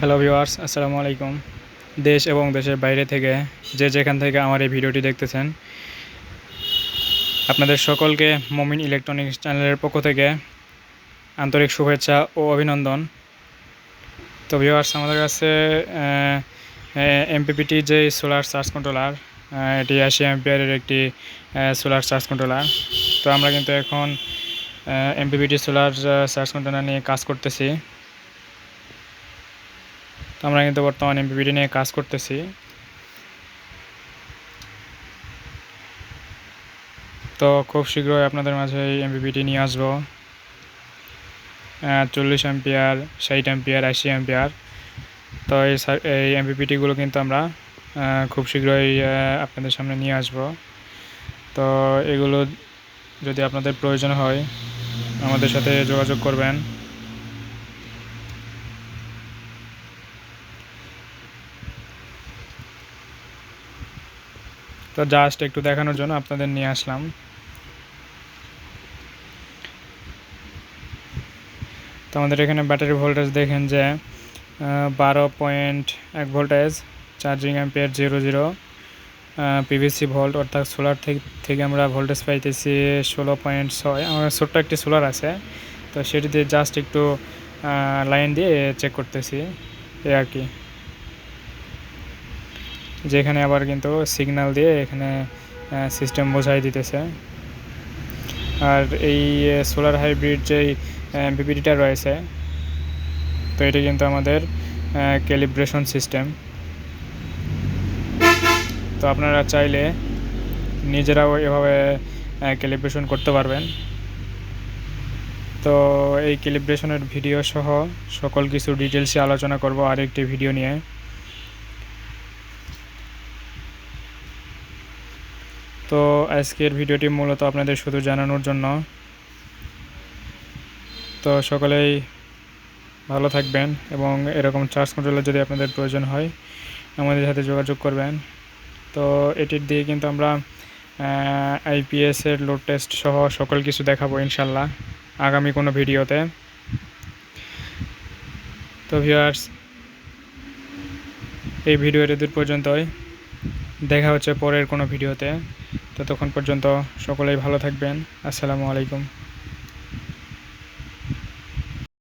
Hello viewers আসসালামু আলাইকুম দেশ এবং দেশের বাইরে থেকে যে যেখান থেকে আমার এই ভিডিওটি দেখতেছেন, আপনাদের সকলকে মমিন ইলেকট্রনিক্স চ্যানেলের পক্ষ থেকে আন্তরিক শুভেচ্ছা ও অভিনন্দন। তো ভিউয়ার্স আমাদের কাছে এমপিপিটি যে সোলার চার্জ কন্ট্রোলার এটি আশি অ্যাম্পিয়ারের একটি সোলার চার্জ কন্ট্রোলার তো, আমরা কিন্তু এখন এমপিপিটি সোলার চার্জ কন্ট্রোলার নিয়ে কাজ করতেছি। তো আমরা কিন্তু বর্তমান এমপিপিটি নিয়ে কাজ করতেছি। তো খুব শীঘ্রই আপনাদের মাঝে এই এমপিপিটি নিয়ে আসব। চল্লিশ অ্যাম্পিয়ার ষাট অ্যাম্পিয়ার আশি অ্যাম্পিয়ার তো এই এই এমপিপিটিগুলো কিন্তু আমরা খুব শীঘ্রই আপনাদের সামনে নিয়ে আসব। তো এগুলো যদি আপনাদের প্রয়োজন হয়, আমাদের সাথে যোগাযোগ করবেন। তো জাস্ট একটু দেখানোর জন্য আপনাদের নিয়ে আসলাম। তো আমাদের এখানে ব্যাটারি ভোল্টেজ দেখেন যে বারো পয়েন্ট এক voltage charging ampere zero zero PVC volt অর্থাৎ সোলার থেকে আমরা ভোল্টেজ পাইতেছি ষোলো পয়েন্ট ছয়। আমার ছোট্ট একটি সোলার আছে, তো সেটি দিয়ে জাস্ট একটু লাইন দিয়ে চেক করতেছি এ আর কি। যেখানে আবার কিন্তু সিগনাল দিয়ে এখানে সিস্টেম বোঝাই দিতেছে। আর এই সোলার হাইব্রিড যেই বিপিডিটা রয়েছে, তো এটা কিন্তু আমাদের ক্যালিব্রেশন সিস্টেম তো আপনারা চাইলে নিজেরাও এভাবে ক্যালিব্রেশন করতে পারবেন। তো এই ক্যালিব্রেশনের ভিডিও সহ সকল কিছু ডিটেলসে আলোচনা করব আরেকটি ভিডিও নিয়ে। তো আজকের ভিডিওটি মূলত আপনাদের শুধু জানানোর জন্য। তো সকলেই ভালো থাকবেন এবং এরকম চার্জ কন্ট্রোলার যদি আপনাদের প্রয়োজন হয়, আমাদের সাথে যোগাযোগ করবেন। তো এটির দিয়ে কিন্তু আমরা আইপিএসের লোড টেস্ট সহ সকল কিছু দেখাবো ইনশাল্লাহ আগামী কোনো ভিডিওতে। তো ভিউয়ার্স, এই ভিডিও এদের পর্যন্তই। দেখা হচ্ছে পরের কোনো ভিডিওতে। ততক্ষণ পর্যন্ত সকলেই ভালো থাকবেন। আসসালামু আলাইকুম।